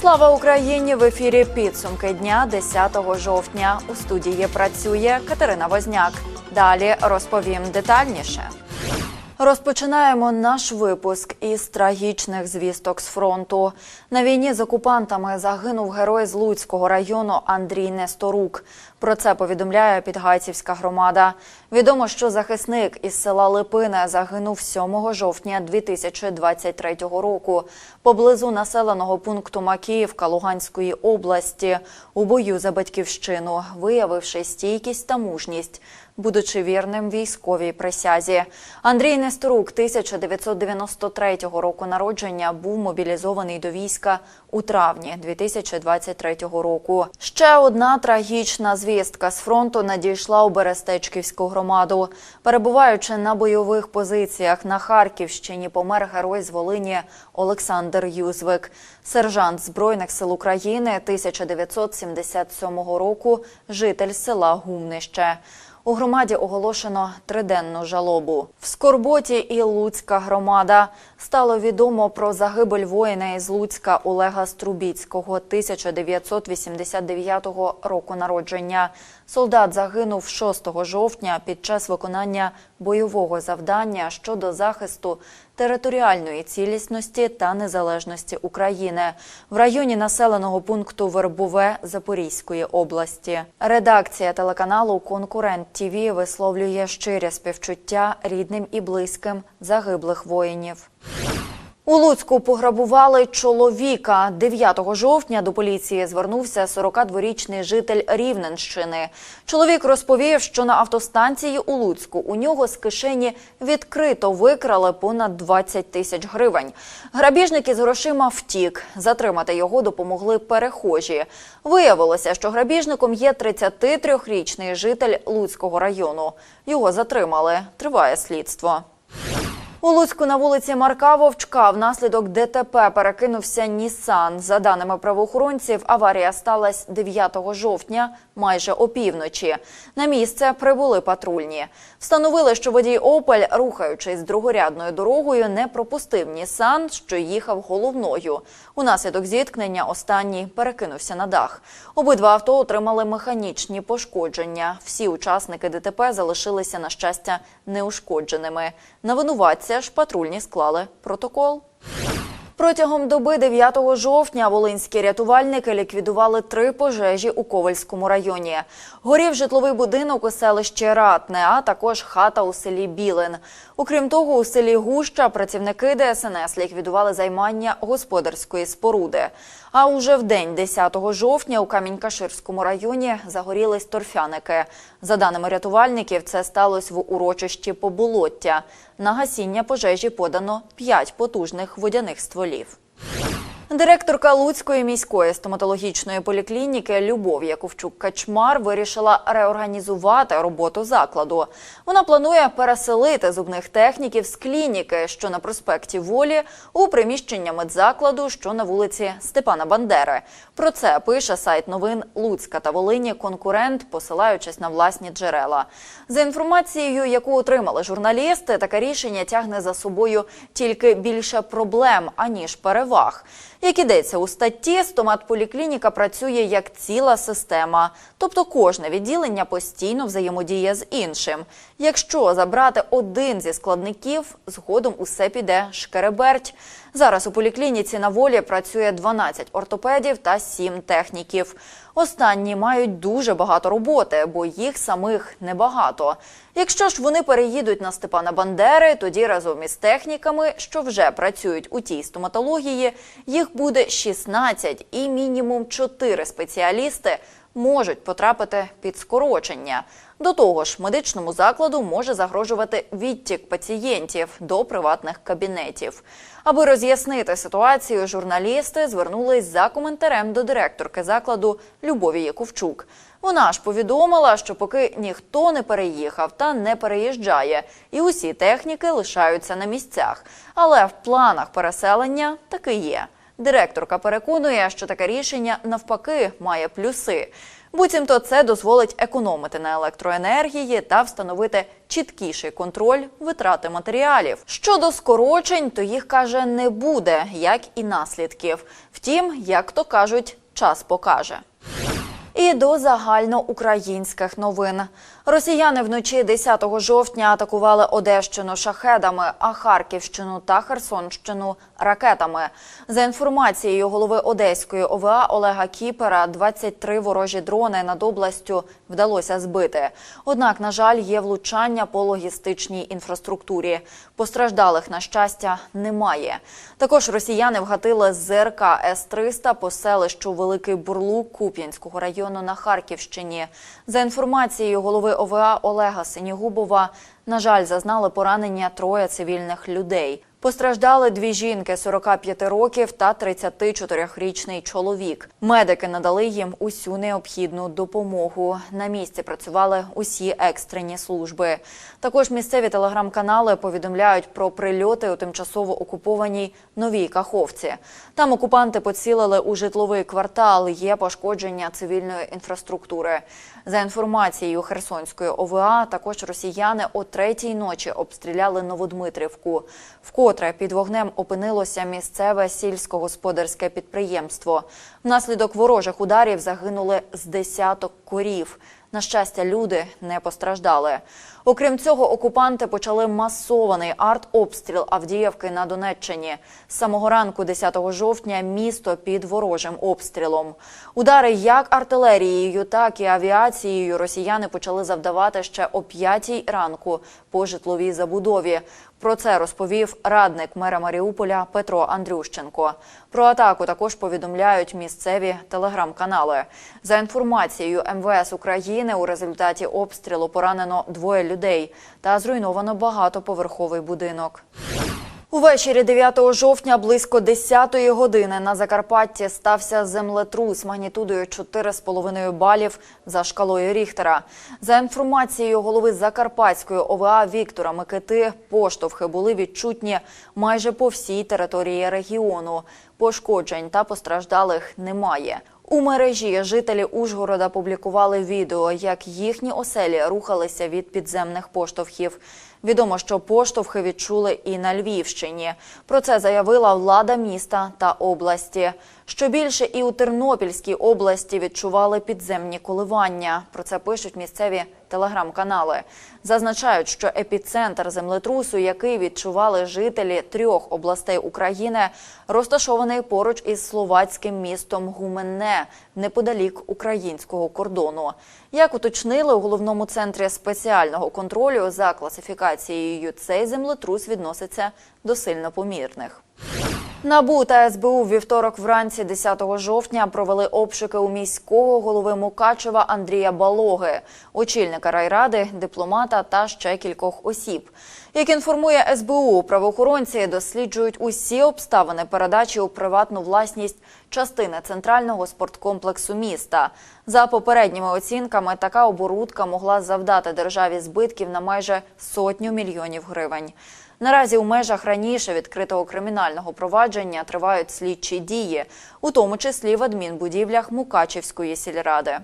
Слава Україні! В ефірі підсумки дня 10 жовтня. У студії працює Катерина Возняк. Далі розповім детальніше. Розпочинаємо наш випуск із трагічних звісток з фронту. На війні з окупантами загинув герой з Луцького району Андрій Несторук. Про це повідомляє Підгайцівська громада. Відомо, що захисник із села Липине загинув 7 жовтня 2023 року поблизу населеного пункту Макіївка Луганської області у бою за батьківщину, виявивши стійкість та мужність будучи вірним військовій присязі. Андрій Несторук 1993 року народження був мобілізований до війська у травні 2023 року. Ще одна трагічна звістка з фронту надійшла у Берестечківську громаду. Перебуваючи на бойових позиціях на Харківщині, помер герой з Волині Олександр Юзвик, сержант Збройних сил України 1977 року, житель села Гумнище. У громаді оголошено триденну жалобу. В Скорботі і Луцька громада стало відомо про загибель воїна із Луцька Олега Струбіцького 1989 року народження. Солдат загинув 6 жовтня під час виконання бойового завдання щодо захисту територіальної цілісності та незалежності України в районі населеного пункту Вербове Запорізької області. Редакція телеканалу Конкурент ТІВІ висловлює щире співчуття рідним і близьким загиблих воїнів. У Луцьку пограбували чоловіка. 9 жовтня до поліції звернувся 42-річний житель Рівненщини. Чоловік розповів, що на автостанції у Луцьку у нього з кишені відкрито викрали понад 20 тисяч гривень. Грабіжник із грошима втік. Затримати його допомогли перехожі. Виявилося, що грабіжником є 33-річний житель Луцького району. Його затримали. Триває слідство. У Луцьку на вулиці Марка Вовчка внаслідок ДТП перекинувся Нісан. За даними правоохоронців, аварія сталася 9 жовтня, майже опівночі. На місце прибули патрульні. Встановили, що водій Опель, рухаючись другорядною дорогою, не пропустив Нісан, що їхав головною. Унаслідок зіткнення останній перекинувся на дах. Обидва авто отримали механічні пошкодження. Всі учасники ДТП залишилися, на щастя, неушкодженими. На винуватця ж патрульні склали протокол. Протягом доби 9 жовтня волинські рятувальники ліквідували три пожежі у Ковальському районі. Горів житловий будинок у селищі Ратне, а також хата у селі Білин. Окрім того, у селі Гуща працівники ДСНС ліквідували займання господарської споруди. А уже в день 10 жовтня у Камінь-Каширському районі загорілись торфяники. За даними рятувальників, це сталося в урочищі Поболоття. На гасіння пожежі подано 5 потужних водяних стволів. Директорка Луцької міської стоматологічної поліклініки Любов Яковчук Качмар вирішила реорганізувати роботу закладу. Вона планує переселити зубних техніків з клініки, що на проспекті Волі, у приміщення медзакладу, що на вулиці Степана Бандери. Про це пише сайт новин Луцька та Волині конкурент, посилаючись на власні джерела. За інформацією, яку отримали журналісти, таке рішення тягне за собою тільки більше проблем аніж переваг. Як ідеться у статті, стоматполіклініка працює як ціла система, тобто кожне відділення постійно взаємодіє з іншим. Якщо забрати один зі складників, згодом усе піде шкереберть. Зараз у поліклініці на волі працює 12 ортопедів та 7 техніків. Останні мають дуже багато роботи, бо їх самих небагато. Якщо ж вони переїдуть на Степана Бандери, тоді разом із техніками, що вже працюють у тій стоматології, їх буде 16 і мінімум 4 спеціалісти можуть потрапити під скорочення. До того ж, медичному закладу може загрожувати відтік пацієнтів до приватних кабінетів. Аби роз'яснити ситуацію, журналісти звернулись за коментарем до директорки закладу Любові Яковчук. Вона ж повідомила, що поки ніхто не переїхав та не переїжджає, і усі техніки лишаються на місцях. Але в планах переселення таки є. Директорка переконує, що таке рішення навпаки має плюси. Буцімто це дозволить економити на електроенергії та встановити чіткіший контроль витрати матеріалів. Щодо скорочень, то їх каже не буде, як і наслідків. Втім, як то кажуть, час покаже. І до загальноукраїнських новин. Росіяни вночі 10 жовтня атакували Одещину шахедами, а Харківщину та Херсонщину ракетами. За інформацією голови Одеської ОВА Олега Кіпера, 23 ворожі дрони над областю вдалося збити. Однак, на жаль, є влучання по логістичній інфраструктурі. Постраждалих, на щастя, немає. Також росіяни вгатили ЗРК С-300 по селищу Великий Бурлук Куп'янського району на Харківщині. За інформацією голови ОВА Олега Синігубова, на жаль, зазнали поранення троє цивільних людей. Постраждали дві жінки 45 років та 34-річний чоловік. Медики надали їм усю необхідну допомогу. На місці працювали усі екстрені служби. Також місцеві телеграм-канали повідомляють про прильоти у тимчасово окупованій новій Каховці. Там окупанти поцілили у житловий квартал. Є пошкодження цивільної інфраструктури. За інформацією Херсонської ОВА, також росіяни о третій ночі обстріляли Новодмитрівку. Вкотре під вогнем опинилося місцеве сільськогосподарське підприємство. Внаслідок ворожих ударів загинули з десяток корів. На щастя, люди не постраждали. Окрім цього, окупанти почали масований артобстріл Авдіївки на Донеччині. З самого ранку, 10 жовтня, місто під ворожим обстрілом. Удари як артилерією, так і авіацією росіяни почали завдавати ще о 5 ранку по житловій забудові. Про це розповів радник мера Маріуполя Петро Андрющенко. Про атаку також повідомляють місцеві телеграм-канали. За інформацією МВС України, у результаті обстрілу поранено двоє людей та зруйновано багатоповерховий будинок. Увечері 9 жовтня близько 10-ї години на Закарпатті стався землетрус магнітудою 4,5 балів за шкалою Ріхтера. За інформацією голови Закарпатської ОВА Віктора Микити, поштовхи були відчутні майже по всій території регіону. Пошкоджень та постраждалих немає. У мережі жителі Ужгорода публікували відео, як їхні оселі рухалися від підземних поштовхів. Відомо, що поштовхи відчули і на Львівщині. Про це заявила влада міста та області. Що більше і у Тернопільській області відчували підземні коливання. Про це пишуть місцеві телеграм-канали. Зазначають, що епіцентр землетрусу, який відчували жителі трьох областей України, розташований поруч із словацьким містом Гуменне, неподалік українського кордону. Як уточнили у головному центрі спеціального контролю за класифікацією, цей землетрус відноситься до сильнопомірних. НАБУ та СБУ вівторок вранці 10 жовтня провели обшуки у міського голови Мукачева Андрія Балоги, очільника райради, дипломата та ще кількох осіб. Як інформує СБУ, правоохоронці досліджують усі обставини передачі у приватну власність частини центрального спорткомплексу міста. За попередніми оцінками, така оборудка могла завдати державі збитків на майже сотню мільйонів гривень. Наразі у межах раніше відкритого кримінального провадження тривають слідчі дії, у тому числі в адмінбудівлях Мукачівської сільради.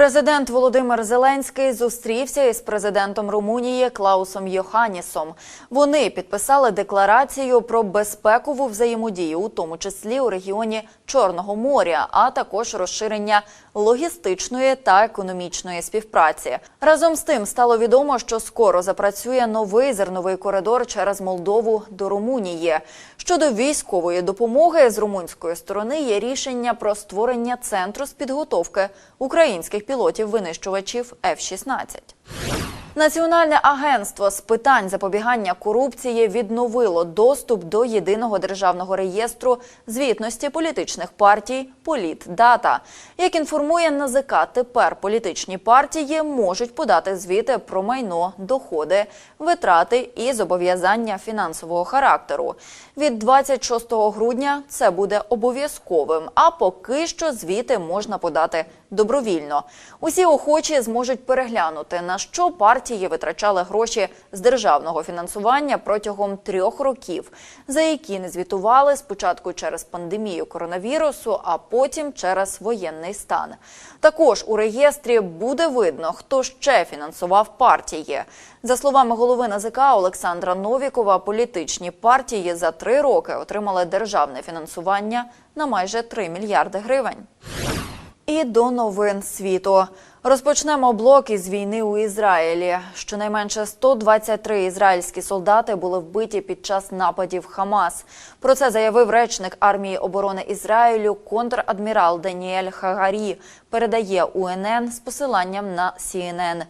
Президент Володимир Зеленський зустрівся із президентом Румунії Клаусом Йоханісом. Вони підписали декларацію про безпекову взаємодію, у тому числі у регіоні Чорного моря, а також розширення логістичної та економічної співпраці. Разом з тим стало відомо, що скоро запрацює новий зерновий коридор через Молдову до Румунії. Щодо військової допомоги з румунської сторони є рішення про створення центру з підготовки українських пілотів-винищувачів F-16. Національне агентство з питань запобігання корупції відновило доступ до єдиного державного реєстру звітності політичних партій Політдата. Як інформує НАЗК, тепер політичні партії можуть подати звіти про майно, доходи, витрати і зобов'язання фінансового характеру. Від 26 грудня це буде обов'язковим. А поки що звіти можна подати добровільно. Усі охочі зможуть переглянути, на що партії витрачали гроші з державного фінансування протягом трьох років, за які не звітували спочатку через пандемію коронавірусу, а потім через воєнний стан. Також у реєстрі буде видно, хто ще фінансував партії. За словами голови НАЗК Олександра Новікова, політичні партії за три роки отримали державне фінансування на майже 3 мільярди гривень. І до новин світу. Розпочнемо блок із війни у Ізраїлі. Щонайменше 123 ізраїльські солдати були вбиті під час нападів Хамас. Про це заявив речник армії оборони Ізраїлю контрадмірал Даніель Хагарі. Передає УНН з посиланням на CNN.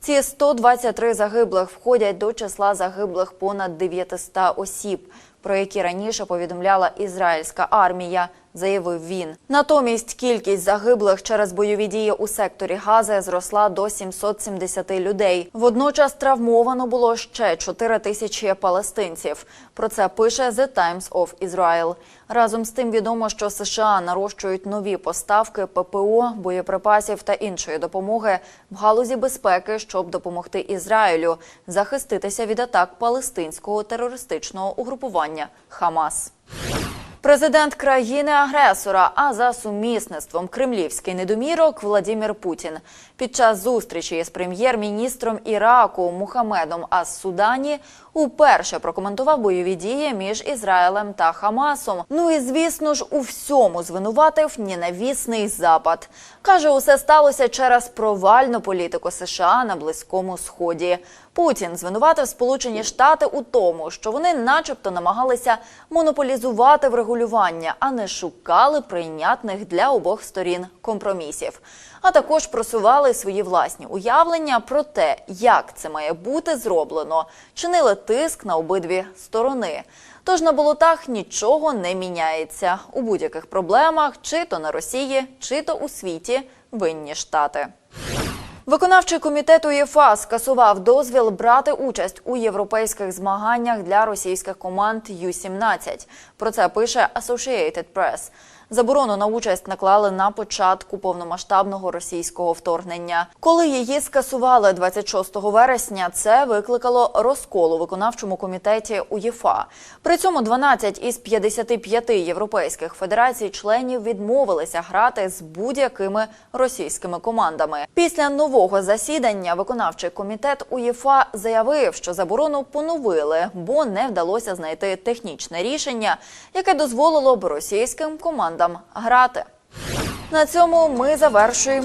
Ці 123 загиблих входять до числа загиблих понад 900 осіб, про які раніше повідомляла ізраїльська армія, заявив він. Натомість кількість загиблих через бойові дії у секторі Гази зросла до 770 людей. Водночас травмовано було ще 4 тисячі палестинців. Про це пише The Times of Israel. Разом з тим відомо, що США нарощують нові поставки ППО, боєприпасів та іншої допомоги в галузі безпеки, щоб допомогти Ізраїлю захиститися від атак палестинського терористичного угрупування Хамас. Президент країни-агресора, а за сумісництвом кремлівський недомірок Владимир Путін. Під час зустрічі з прем'єр-міністром Іраку Мухамедом Ас-Судані уперше прокоментував бойові дії між Ізраїлем та Хамасом. Ну і звісно ж у всьому звинуватив ненавісний запад. каже, усе сталося через провальну політику США на близькому сході. Путін звинуватив Сполучені Штати у тому, що вони, начебто, намагалися монополізувати врегулювання, а не шукали прийнятних для обох сторін компромісів. А також просували свої власні уявлення про те, як це має бути зроблено, чинили тиск на обидві сторони. Тож на болотах нічого не міняється у будь-яких проблемах, чи то на Росії, чи то у світі винні штати. Виконавчий комітет УЄФА скасував дозвіл брати участь у європейських змаганнях для російських команд Ю-17. Про це пише Associated Press. Заборону на участь наклали на початку повномасштабного російського вторгнення. Коли її скасували 26 вересня, це викликало розкол у виконавчому комітеті УЄФА. При цьому 12 із 55 європейських федерацій-членів відмовилися грати з будь-якими російськими командами. Після нового засідання виконавчий комітет УЄФА заявив, що заборону поновили, бо не вдалося знайти технічне рішення, яке дозволило б російським командам грати. На цьому ми завершуємо.